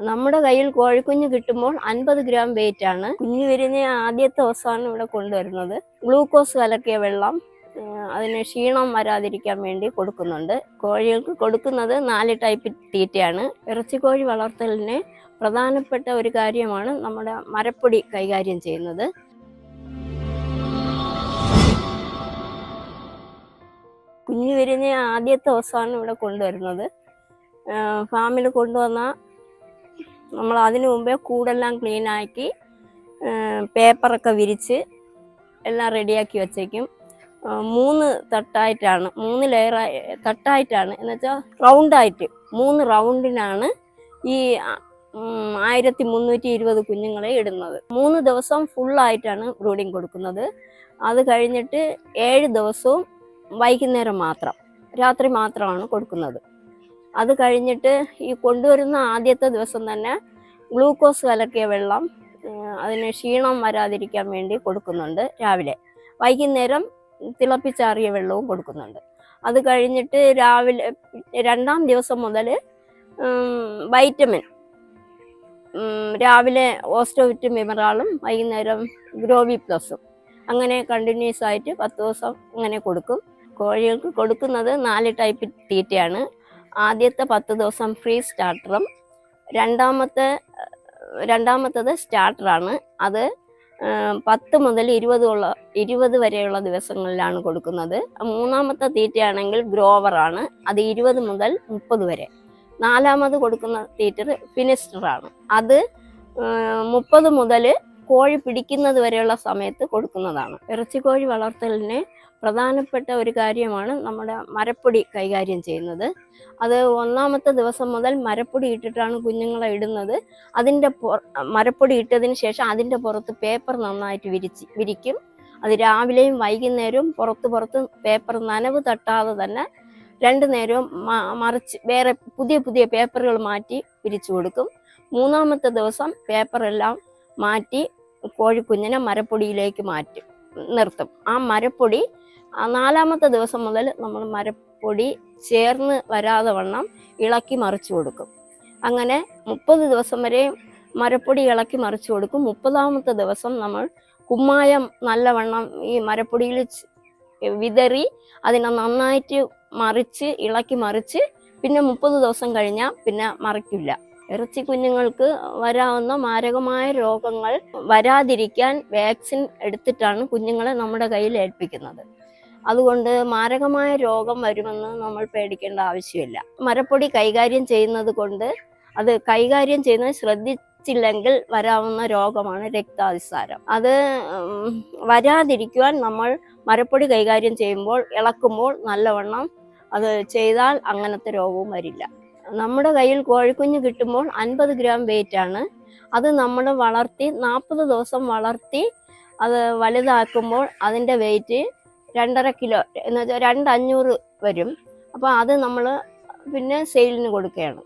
നമ്മുടെ കയ്യിൽ കോഴിക്കുഞ്ഞ് കിട്ടുമ്പോൾ അൻപത് ഗ്രാം വെയിറ്റ് ആണ്. കുഞ്ഞ് വരുന്ന ആദ്യത്തെ ദിവസമാണ് ഇവിടെ കൊണ്ടുവരുന്നത്. ഗ്ലൂക്കോസ് കലക്കിയ വെള്ളം അതിന് ക്ഷീണം വരാതിരിക്കാൻ വേണ്ടി കൊടുക്കുന്നുണ്ട്. കോഴികൾക്ക് കൊടുക്കുന്നത് നാല് ടൈപ്പ് തീറ്റയാണ്. ഇറച്ചിക്കോഴി വളർത്തലിന് പ്രധാനപ്പെട്ട ഒരു കാര്യമാണ് നമ്മുടെ മരപ്പൊടി കൈകാര്യം ചെയ്യുന്നത്. കുഞ്ഞു വരുന്ന ആദ്യത്തെ ദിവസമാണ് ഇവിടെ കൊണ്ടുവരുന്നത്. ഫാമിൽ കൊണ്ടുവന്ന നമ്മൾ അതിനു മുമ്പേ കൂടെല്ലാം ക്ലീൻ ആക്കി പേപ്പറൊക്കെ വിരിച്ച് എല്ലാം റെഡിയാക്കി വെച്ചേക്കും. മൂന്ന് തട്ടായിട്ടാണ് മൂന്ന് ലെയർ തട്ടായിട്ടാണ്. എന്നുവെച്ചാൽ റൗണ്ടായിട്ട് മൂന്ന് റൗണ്ടിനാണ് ഈ ആയിരത്തി മുന്നൂറ്റി ഇരുപത് കുഞ്ഞുങ്ങളെ ഇടുന്നത്. മൂന്ന് ദിവസം ഫുള്ളായിട്ടാണ് ബ്രൂഡിങ് കൊടുക്കുന്നത്. അത് കഴിഞ്ഞിട്ട് ഏഴ് ദിവസവും വൈകുന്നേരം മാത്രം രാത്രി മാത്രമാണ് കൊടുക്കുന്നത്. അത് കഴിഞ്ഞിട്ട് ഈ കൊണ്ടുവരുന്ന ആദ്യത്തെ ദിവസം തന്നെ ഗ്ലൂക്കോസ് കലക്കിയ വെള്ളം അതിന് ക്ഷീണം വരാതിരിക്കാൻ വേണ്ടി കൊടുക്കുന്നുണ്ട് രാവിലെ. വൈകുന്നേരം തിളപ്പിച്ചാറിയ വെള്ളവും കൊടുക്കുന്നുണ്ട്. അത് കഴിഞ്ഞിട്ട് രാവിലെ രണ്ടാം ദിവസം മുതൽ വൈറ്റമിൻ രാവിലെ ഓസ്റ്റോവിറ്റും മിമറാളും വൈകുന്നേരം ഗ്രോവി പ്ലസും. അങ്ങനെ കണ്ടിന്യൂസ് ആയിട്ട് പത്ത് ദിവസം അങ്ങനെ കൊടുക്കും. കോഴികൾക്ക് കൊടുക്കുന്നത് നാല് ടൈപ്പ് തീറ്റയാണ്. ആദ്യത്തെ പത്ത് ദിവസം ഫ്രീ സ്റ്റാർട്ടറും രണ്ടാമത്തെ രണ്ടാമത്തത് സ്റ്റാർട്ടറാണ് അത് പത്ത് മുതൽ ഇരുപത് ഉള്ള ഇരുപത് വരെയുള്ള ദിവസങ്ങളിലാണ് കൊടുക്കുന്നത്. മൂന്നാമത്തെ തീറ്റയാണെങ്കിൽ ഗ്രോവറാണ് അത് ഇരുപത് മുതൽ മുപ്പത് വരെ. നാലാമത് കൊടുക്കുന്ന തീറ്റർ ഫിനിസ്റ്ററാണ് അത് മുപ്പത് മുതൽ കോഴി പിടിക്കുന്നത് വരെയുള്ള സമയത്ത് കൊടുക്കുന്നതാണ്. ഇറച്ചിക്കോഴി വളർത്തലിന് പ്രധാനപ്പെട്ട ഒരു കാര്യമാണ് നമ്മുടെ മരപ്പൊടി കൈകാര്യം ചെയ്യുന്നത്. അത് ഒന്നാമത്തെ ദിവസം മുതൽ മരപ്പൊടി ഇട്ടിട്ടാണ് കുഞ്ഞുങ്ങളെ ഇടുന്നത്. അതിന്റെ മരപ്പൊടി ഇട്ടതിന് ശേഷം അതിന്റെ പുറത്ത് പേപ്പർ നന്നായിട്ട് വിരിച്ച് വിരിക്കും. അത് രാവിലെയും വൈകുന്നേരവും പുറത്ത് പുറത്ത് പേപ്പർ നനവ് തട്ടാതെ തന്നെ രണ്ട് നേരവും മറിച്ച് വേറെ പുതിയ പുതിയ പേപ്പറുകൾ മാറ്റി വിരിച്ചു കൊടുക്കും. മൂന്നാമത്തെ ദിവസം പേപ്പറെല്ലാം മാറ്റി കോഴിക്കുഞ്ഞിനെ മരപ്പൊടിയിലേക്ക് മാറ്റും നിർത്തും. ആ മരപ്പൊടി നാലാമത്തെ ദിവസം മുതൽ നമ്മൾ മരപ്പൊടി ചേർന്ന് വരാതെ വണ്ണം ഇളക്കി മറിച്ചു കൊടുക്കും. അങ്ങനെ മുപ്പത് ദിവസം വരെ മരപ്പൊടി ഇളക്കി മറിച്ചു കൊടുക്കും. മുപ്പതാമത്തെ ദിവസം നമ്മൾ കുമ്മായം നല്ലവണ്ണം ഈ മരപ്പൊടിയിൽ വിതറി അതിനെ നന്നായിട്ട് മറിച്ച് ഇളക്കി മറിച്ച് പിന്നെ മുപ്പത് ദിവസം കഴിഞ്ഞാൽ പിന്നെ മറിക്കില്ല. ഇറച്ചി കുഞ്ഞുങ്ങൾക്ക് വരാവുന്ന മാരകമായ രോഗങ്ങൾ വരാതിരിക്കാൻ വാക്സിൻ എടുത്തിട്ടാണ് കുഞ്ഞുങ്ങളെ നമ്മുടെ കയ്യിൽ ഏൽപ്പിക്കുന്നത്. അതുകൊണ്ട് മാരകമായ രോഗം വരുമെന്ന് നമ്മൾ പേടിക്കേണ്ട ആവശ്യമില്ല. മരപ്പൊടി കൈകാര്യം ചെയ്യുന്നത് കൊണ്ട് അത് കൈകാര്യം ചെയ്യുന്നത് ശ്രദ്ധിച്ചില്ലെങ്കിൽ വരാവുന്ന രോഗമാണ് രക്താതിസാരം. അത് വരാതിരിക്കുവാൻ നമ്മൾ മരപ്പൊടി കൈകാര്യം ചെയ്യുമ്പോൾ ഇളക്കുമ്പോൾ നല്ലവണ്ണം അത് ചെയ്താൽ അങ്ങനത്തെ രോഗവും വരില്ല. നമ്മുടെ കയ്യിൽ കോഴിക്കുഞ്ഞ് കിട്ടുമ്പോൾ അൻപത് ഗ്രാം വെയിറ്റ് ആണ്. അത് നമ്മൾ വളർത്തി നാൽപ്പത് ദിവസം വളർത്തി അത് വലുതാക്കുമ്പോൾ അതിന്റെ വെയിറ്റ് രണ്ടര കിലോ എന്ന് വെച്ചാൽ വരും. അപ്പോൾ അത് നമ്മൾ പിന്നെ സെയിലിന് കൊടുക്കുകയാണ്.